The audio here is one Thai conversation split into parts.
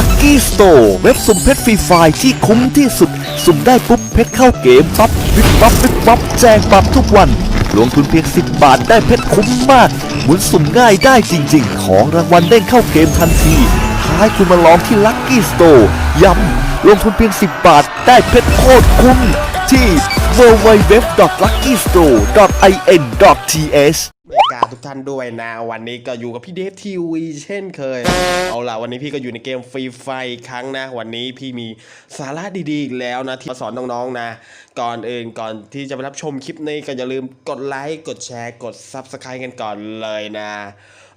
Lucky Store เว็บสุ่มเพชรฟรีไฟล์ที่คุ้มที่สุด สุ่มได้ปุ๊บเพชรเข้าเกมปั๊บวิบปั๊บวิบปั๊บแจกปั๊บทุกวัน ลงทุนเพียง 10 บาทได้เพชรคุ้มมาก หมุนสุ่มง่ายได้จริง ๆ ของรางวัลเด้งเข้าเกมทันทีท้ายคุณมาลองที่ Lucky Store ย้ำลงทุนเพียง 10 บาทได้เพชรโคตรคุ้มที่ www.luckystore.in.th รายกาทุกท่านด้วยนะวันนี้ก็อยู่กับพี่เดฟทีวีเช่นเคย เอาล่ะวันนี้พี่ก็อยู่ในเกมฟรีไฟครั้งนะ วันนี้พี่มีสาระดีๆอีกแล้วนะ ที่มาสอนน้องๆนะ ก่อนอื่นก่อนที่จะไปรับชมคลิปนี้ก็อย่าลืมกดไลค์กดแชร์กดซับสไครต์กันก่อนเลยนะ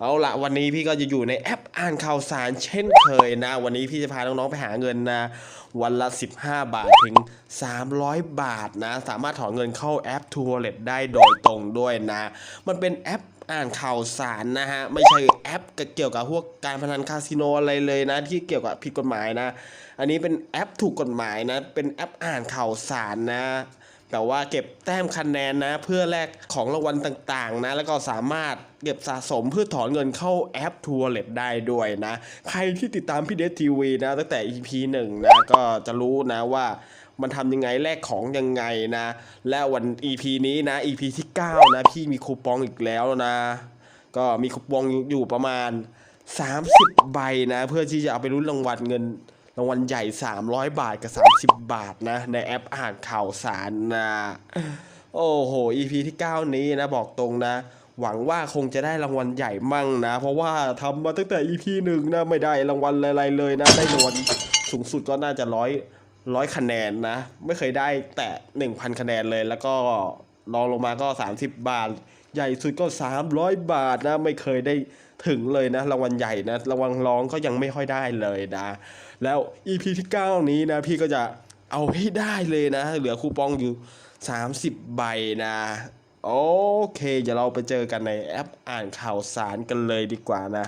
เอาละวันนี้พี่ก็จะอยู่ในแอปอ่านข่าวสารเช่นเคยนะ วันนี้พี่จะพาน้องๆไปหาเงินนะ วันละ 15 บาทถึง 300 บาทนะ สามารถถอนเงินเข้าแอป t ู w a l l e t ได้โดยตรงด้วยนะ มันเป็นแอปอ่านข่าวสารนะฮะ ไม่ใช่แอปเกี่ยวกับพวกการพนันคาสิโนอะไรเลยนะ ที่เกี่ยวกับผิดกฎหมายนะ อันนี้เป็นแอปถูกกฎหมายนะ เป็นแอปอ่านข่าวสารนะ แต่ว่าเก็บแต้มคะแนนนะ เพื่อแลกของรางวัลต่างๆนะ แล้วก็สามารถเก็บสะสมเพื่อถอนเงินเข้าแอปทัวร์เล็ตได้ด้วยนะ ใครที่ติดตามพี่เดสทีวีนะตั้งแต่ EP หนึ่งนะ ก็จะรู้นะว่ามันทำยังไงแลกของยังไงนะ และวัน EP นี้นะ EP ที่ 9 นะ พี่มีคูปองอีกแล้วนะ ก็มีคูปองอยู่ประมาณ 30 ใบนะ เพื่อที่จะเอาไปรุ้นรางวัลเงิน รางวัลใหญ่ 300 บาทกับ 30 บาทนะ ในแอปอ่านข่าวสารนะโอ้โห EP ที่ 9 นี้นะบอกตรงนะ หวังว่าคงจะได้รางวัลใหญ่มั่งนะ เพราะว่าทำมาตั้งแต่ EP หนึ่งนะไม่ได้รางวัลอะไรเลยนะ ได้รางวัลสูงสุดก็น่าจะร้อยร้อยคะแนนนะ ไม่เคยได้แตะ1,000 คะแนนเลยแล้วก็รองลงมาก็ 30 บาท ใหญ่สุดก็ 300 บาทนะ ไม่เคยได้ถึงเลยนะรางวัลใหญ่นะรางวัลร้องก็ยังไม่ค่อยได้เลยนะ แล้ว EP ที่ 9 นี้นะพี่ก็จะเอาให้ได้เลยนะ เหลือคูปองอยู่ 30 ใบนะโอเค เดี๋ยวเราไปเจอกันในแอปอ่านข่าวสารกันเลยดีกว่านะ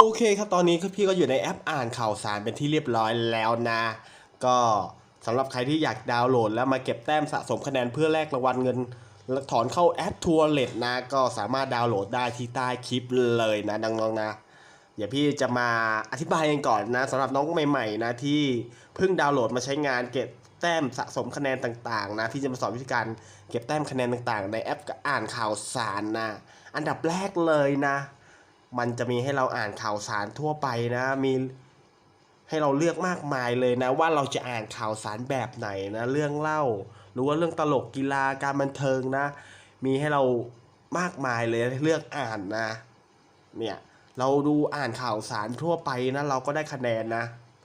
โอเคครับตอนนี้พี่ก็อยู่ในแอปอ่านข่าวสารเป็นที่เรียบร้อยแล้วนะ ก็สำหรับใครที่อยากดาวน์โหลดแล้วมาเก็บแต้มสะสมคะแนนเพื่อแลกรางวัลเงิน ถอนเข้าแอปทัวร์เลตนะ ก็สามารถดาวน์โหลดได้ที่ใต้คลิปเลยนะน้องๆนะ เดี๋ยวพี่จะมาอธิบายกันก่อนนะสำหรับน้องใหม่ๆนะที่เพิ่งดาวน์โหลดมาใช้งานเก็บแต้มสะสมคะแนนต่างๆนะพี่จะมาสอนวิธีการเก็บแต้มคะแนนต่างๆ ในแอปอ่านข่าวสารนะอันดับแรกเลยนะ มันจะมีให้เราอ่านข่าวสารทั่วไปนะ มีให้เราเลือกมากมายเลยนะ ว่าเราจะอ่านข่าวสารแบบไหนนะ เรื่องเล่า หรือว่าเรื่องตลกกีฬาการบันเทิงนะ มีให้เรามากมายเลยเลือกอ่านนะ เนี่ยเราดูอ่านข่าวสารทั่วไปนะเราก็ได้คะแนนนะ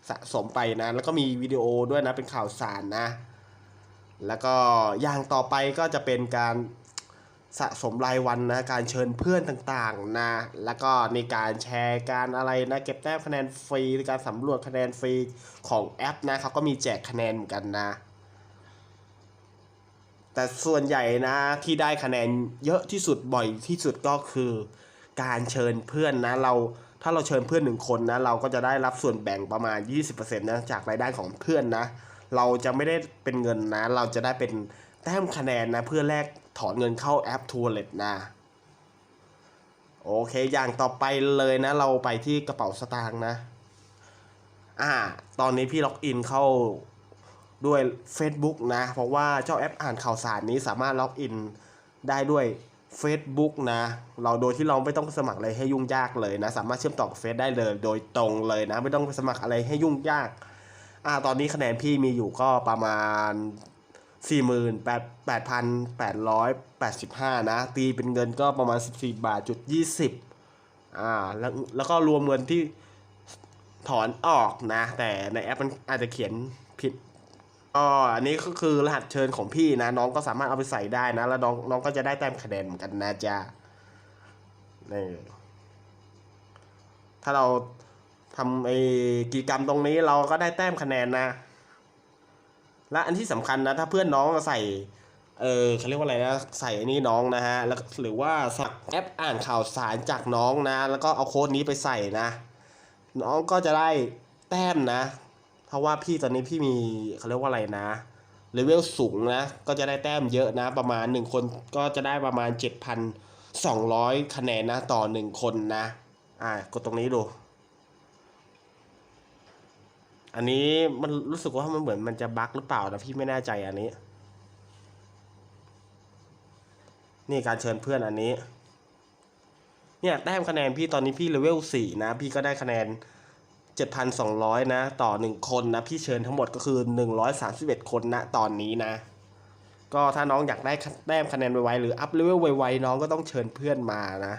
สะสมไปนะ แล้วก็มีวิดีโอด้วยนะเป็นข่าวสารนะ แล้วก็อย่างต่อไปก็จะเป็นการสะสมรายวันนะการเชิญเพื่อนต่างๆนะแล้วก็ในการแชร์การอะไรนะเก็บแต้มคะแนนฟรีหรือการสำรวจคะแนนฟรีของแอปนะเขาก็มีแจกคะแนนเหมือนกันนะ แต่ส่วนใหญ่นะที่ได้คะแนนเยอะที่สุดบ่อยที่สุดก็คือ การเชิญเพื่อนนะเราถ้าเราเชิญเพื่อนหนึ่งคนนะเราก็จะได้รับส่วนแบ่งประมาณ 20%นะจากรายได้ของเพื่อนนะ เราจะไม่ได้เป็นเงินนะ เราจะได้เป็นแต้มคะแนนนะ เพื่อแลกถอนเงินเข้าแอป t ู w a l l e t นะโอเคอย่างต่อไปเลยนะ เราไปที่กระเป๋าสตางค์นะ อ่า ตอนนี้พี่ล็อกอินเข้า ด้วย Facebook นะ เพราะว่าเจ้าแอปอ่านข่าวสารนี้สามารถล็อกอินได้ด้วย Facebook นะ เราโดยที่เราไม่ต้องสมัครอะไรให้ยุ่งยากเลยนะ สามารถเชื่อมต่อกับเฟซได้เลย โดยตรงเลยนะ ไม่ต้องไปสมัครอะไรให้ยุ่งยากอ่าตอนนี้คะแนนพี่มีอยู่ก็ประมาณ 48,885 นะ ตีเป็นเงินก็ประมาณ 14 บาทจุด20อ่าแล้วแล้วก็รวมเงินที่ถอนออกนะ แต่ในแอปมันอาจจะเขียนผิด อ๋ออันนี้ก็คือรหัสเชิญของพี่นะ น้องก็สามารถเอาไปใส่ได้นะ แล้วน้องน้องก็จะได้แต้มคะแนนเหมือนกันนะจ๊ะนี่ถ้าเราทำไอ้กิจกรรมตรงนี้เราก็ได้แต้มคะแนนนะ และอันที่สำคัญนะ ถ้าเพื่อนน้องใส่ เออเขาเรียกว่าอะไรนะใส่อันนี้น้องนะฮะแล้วหรือว่าสักแอปอ่านข่าวสารจากน้องนะ แล้วก็เอาโค้ดนี้ไปใส่นะ น้องก็จะได้แต้มนะ เพราะว่าพี่ตอนนี้พี่มีเขาเรียกว่าอะไรนะเลเวลสูงนะ ก็จะได้แต้มเยอะนะ ประมาณ 1 คนก็จะได้ประมาณ 7,200 คะแนนนะ ต่อ 1 คนนะ อ่ากดตรงนี้ดู อันนี้มันรู้สึกว่ามันเหมือนมันจะบั๊กหรือเปล่านะพี่ไม่แน่ใจอันนี้ นี่การเชิญเพื่อนอันนี้ เนี่ยแต้มคะแนนพี่ตอนนี้พี่เลเวลสี่นะ พี่ก็ได้คะแนน 7,200 นะ ต่อ 1 คนนะ พี่เชิญทั้งหมดก็คือ 131 คนนะตอนนี้นะ ก็ถ้าน้องอยากได้แต้มคะแนนไวๆหรืออัพเลเวลไวๆน้องก็ต้องเชิญเพื่อนมานะ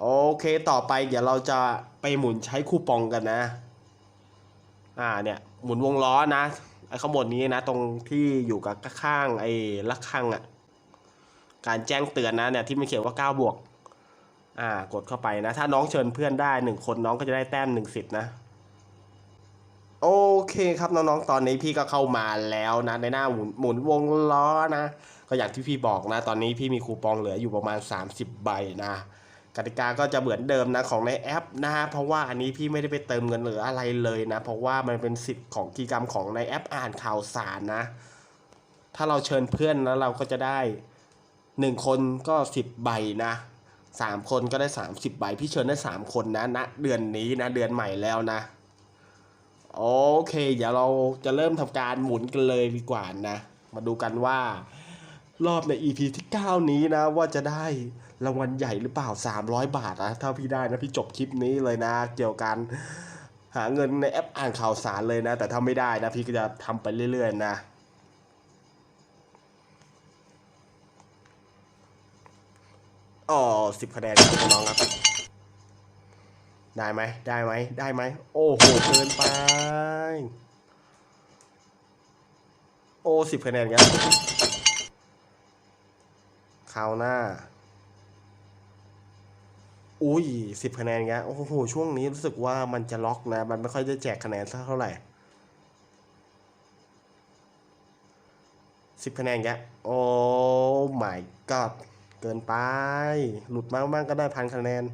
โอเคต่อไปเดี๋ยวเราจะไปหมุนใช้คูปองกันนะ อ่าเนี่ยหมุนวงล้อนะไอ้ข้างบนนี้นะ ตรงที่อยู่กับข้างไอ้ละข้างอะ่ะ การแจ้งเตือนนะเนี่ยที่มันเขียนว่า9บวก อ่ากดเข้าไปนะ ถ้าน้องเชิญเพื่อนได้หนึ่งคนน้องก็จะได้แต้มหนึ่งสิทธิ์นะ โอเคครับน้องๆ ตอนนี้พี่ก็เข้ามาแล้วนะ ในหน้าหมุนหมุนวงล้อนะ ก็อย่างที่พี่บอกนะ ตอนนี้พี่มีคูปองเหลืออยู่ประมาณ 30 ใบนะกติกาก็จะเหมือนเดิมนะของในแอปนะฮะเพราะว่าอันนี้พี่ไม่ได้ไปเติมเงินหรืออะไรเลยนะ เพราะว่ามันเป็นสิทธิ์ของกิจกรรมของในแอปอ่านข่าวสารนะ ถ้าเราเชิญเพื่อนแล้วเราก็จะได้หนึ่งคนก็สิบใบนะ สามคนก็ได้สามสิบใบพี่เชิญได้สามคนนะณเดือนนี้นะเดือนใหม่แล้วนะ โอเค เดี๋ยวเราจะเริ่มทำการหมุนกันเลยดีกว่านะ มาดูกันว่ารอบใน EP ที่ 9 นี้นะ ว่าจะได้รางวัลใหญ่หรือเปล่า 300 บาทนะถ้าพี่ได้นะ พี่จบคลิปนี้เลยนะ เกี่ยวกับหาเงินในแอปอ่านข่าวสารเลยนะ แต่ถ้าไม่ได้นะ พี่ก็จะทำไปเรื่อยๆนะ อ๋อสิบคะแนนครับน้องครับได้ไหมได้ไหมได้ไหมโอ้โหเกินไป โอ้สิบคะแนนครับคราวหน้า อุ้ยสิบคะแนนครับโอ้โหช่วงนี้รู้สึกว่ามันจะล็อกนะ มันไม่ค่อยได้แจกคะแนนสักเท่าไหร่สิบคะแนนครับโอ้ my god เกินไป หลุดมากๆก็ได้พันคะแนน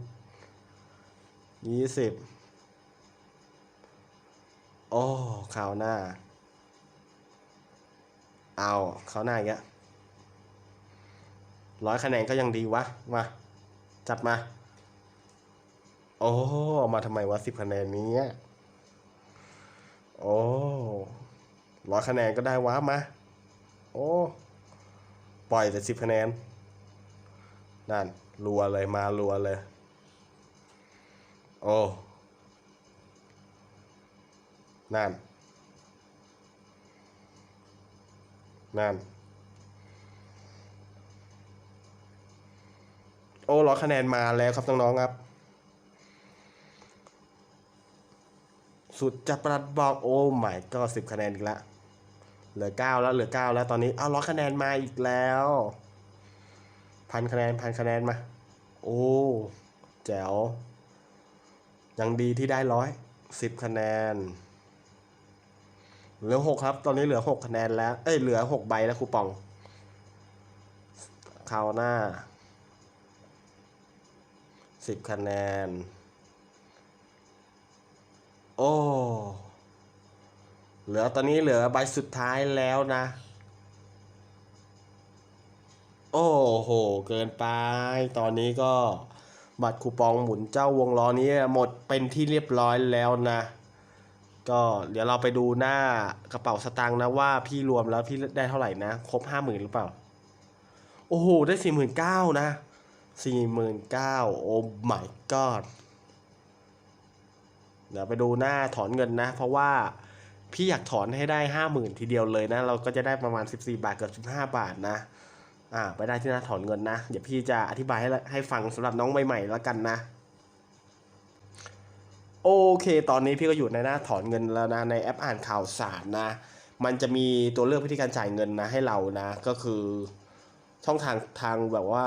ยี่สิบโอ้ข่าวหน้า เอาข่าวหน้าอีกแล้วร้อยคะแนนก็ยังดีวะ มา จัดมา โอ้เอามาทำไมวะสิบคะแนนนี้โอ้ร้อยคะแนนก็ได้วะมา โอ้ ปล่อยแต่สิบคะแนน นั่นรัวเลยมารัวเลย โอ้นั่น นั่น โอ้ร้อยคะแนนมาแล้วครับน้องๆครับ สุดจะประดบอกโอ้ไม่ก็สิบคะแนนอีกแล้วเหลือเก้าแล้วเหลือเก้าแล้วตอนนี้เอาร้อยคะแนนมาอีกแล้ว พันคะแนนพันคะแนนมา โอ้แจ๋วยังดีที่ได้ร้อยสิบคะแนนเหลือหกครับ ตอนนี้เหลือหกคะแนนแล้ว เอ้ยเหลือหกใบแล้วคูปองคราวหน้าสิบคะแนน โอ้ เหลือตอนนี้เหลือใบสุดท้ายแล้วนะ โอ้โห เกินไป ตอนนี้ก็บัตรคูปองหมุนเจ้าวงล้อนี้หมดเป็นที่เรียบร้อยแล้วนะ ก็เดี๋ยวเราไปดูหน้ากระเป๋าสตางค์นะว่าพี่รวมแล้วพี่ได้เท่าไหร่นะ ครบห้าหมื่นหรือเปล่า โอ้โห ได้สี่หมื่นเก้านะสี่หมื่นเก้าโอ้ my god เดี๋ยวไปดูหน้าถอนเงินนะ เพราะว่าพี่อยากถอนให้ได้ห้าหมื่นทีเดียวเลยนะ เราก็จะได้ประมาณสิบสี่บาทเกือบสิบห้าบาทนะ อ่า ไปได้ที่หน้าถอนเงินนะ เดี๋ยวพี่จะอธิบายให้ให้ฟังสำหรับน้องใหม่ๆแล้วกันนะ โอเค ตอนนี้พี่ก็อยู่ในหน้าถอนเงินแล้วนะในแอปอ่านข่าวสารนะ มันจะมีตัวเลือกวิธีการจ่ายเงินนะให้เรานะ ก็คือช่องทางทางแบบว่า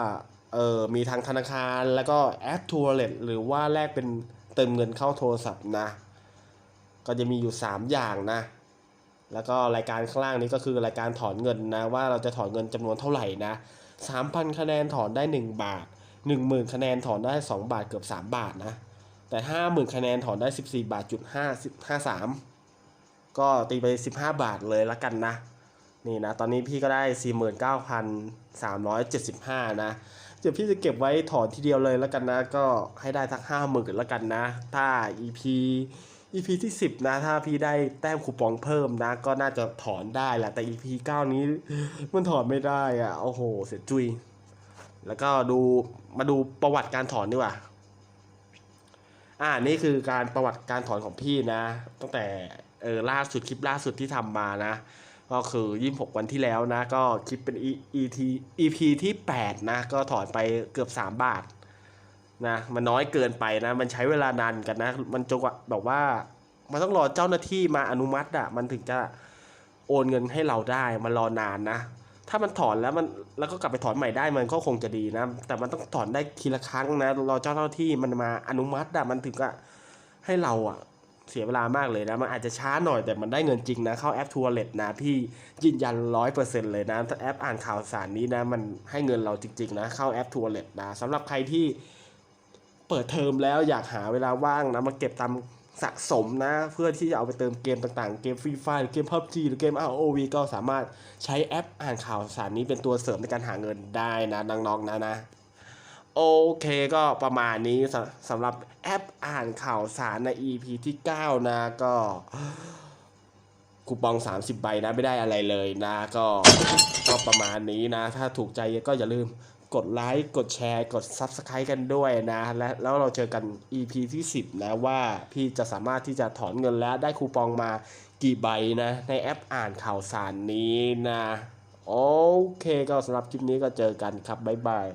เออมีทางธนาคารแล้วก็แอปทัวร์เลตหรือว่าแลกเป็นเติมเงินเข้าโทรศัพท์นะ ก็จะมีอยู่ 3 อย่างนะ แล้วก็รายการข้างล่างนี้ก็คือรายการถอนเงินนะว่าเราจะถอนเงินจำนวนเท่าไหร่นะ3,000 คะแนนถอนได้ 1 บาท 10,000 คะแนนถอนได้ 2 บาทเกือบ 3 บาทนะแต่ห้าหมื่นคะแนนถอนได้สิบสี่บาทจุดห้าสิบห้าสามก็ตีไปสิบห้าบาทเลยละกันนะนี่นะตอนนี้พี่ก็ได้สี่หมื่นเก้าพันสามร้อยเจ็ดสิบห้านะเดี๋ยวพี่จะเก็บไว้ถอนทีเดียวเลยละกันนะ ก็ให้ได้ทักห้าหมื่นละกันนะ ถ้า EP EP ที่ 10 นะ ถ้าพี่ได้แต้มคูปองเพิ่มนะ ก็น่าจะถอนได้แหละ แต่ EP 9 นี้มันถอนไม่ได้อะโอ้โห เสียจุย แล้วก็ดูมาดูประวัติการถอนดีกว่า อ่า นี่คือการประวัติการถอนของพี่นะ ตั้งแต่เออล่าสุดคลิปล่าสุดที่ทำมานะ ก็คือ26วันที่แล้วนะ ก็คลิปเป็น E- ET EP ที่ 8 นะ ก็ถอนไปเกือบ 3 บาท นะมันน้อยเกินไปนะ มันใช้เวลานานกันนะ มันจงว่าแบบว่า มันต้องรอเจ้าหน้าที่มาอนุมัติอะมันถึงจะโอนเงินให้เราได้ มันรอนานนะ ถ้ามันถอนแล้วมันแล้วก็กลับไปถอนใหม่ได้มันก็คงจะดีนะ แต่มันต้องถอนได้ทีละครั้งนะ รอเจ้าหน้าที่มันมาอนุมัติอะมันถึงจะให้เราอะเสียเวลามากเลยนะ มันอาจจะช้าหน่อยแต่มันได้เงินจริงนะ เข้าแอปทัวร์เล็ตนะ พี่ยืนยันร้อยเปอร์เซ็นต์เลยนะแอปอ่านข่าวสารนี้นะ มันให้เงินเราจริง ๆ นะ เข้าแอปทัวร์เล็ตนะสำหรับใครที่ เปิดเทอมแล้วอยากหาเวลาว่างนะมาเก็บตามสะสมนะ เพื่อที่จะเอาไปเติมเกมต่างๆ เกมฟรีไฟหรือเกม PUBG หรือเกม ROV ก็สามารถใช้แอปอ่านข่าวสารนี้เป็นตัวเสริมในการหาเงินได้นะน้องๆนะนะโอเคก็ประมาณนี้สำสำหรับแอปอ่านข่าวสารใน EP ที่ 9 นะก็คูปอง 30 ใบนะไม่ได้อะไรเลยนะ ก็ก็ประมาณนี้นะ ถ้าถูกใจก็อย่าลืม กดไลค์กดแชร์ กด Subscribe กันด้วยนะ และแล้วเราเจอกัน EP ที่ 10 นะว่าพี่จะสามารถที่จะถอนเงินและได้คูปองมากี่ใบนะ ในแอปอ่านข่าวสารนี้นะ โอเคก็สำหรับคลิปนี้ก็เจอกันครับ บ๊ายบาย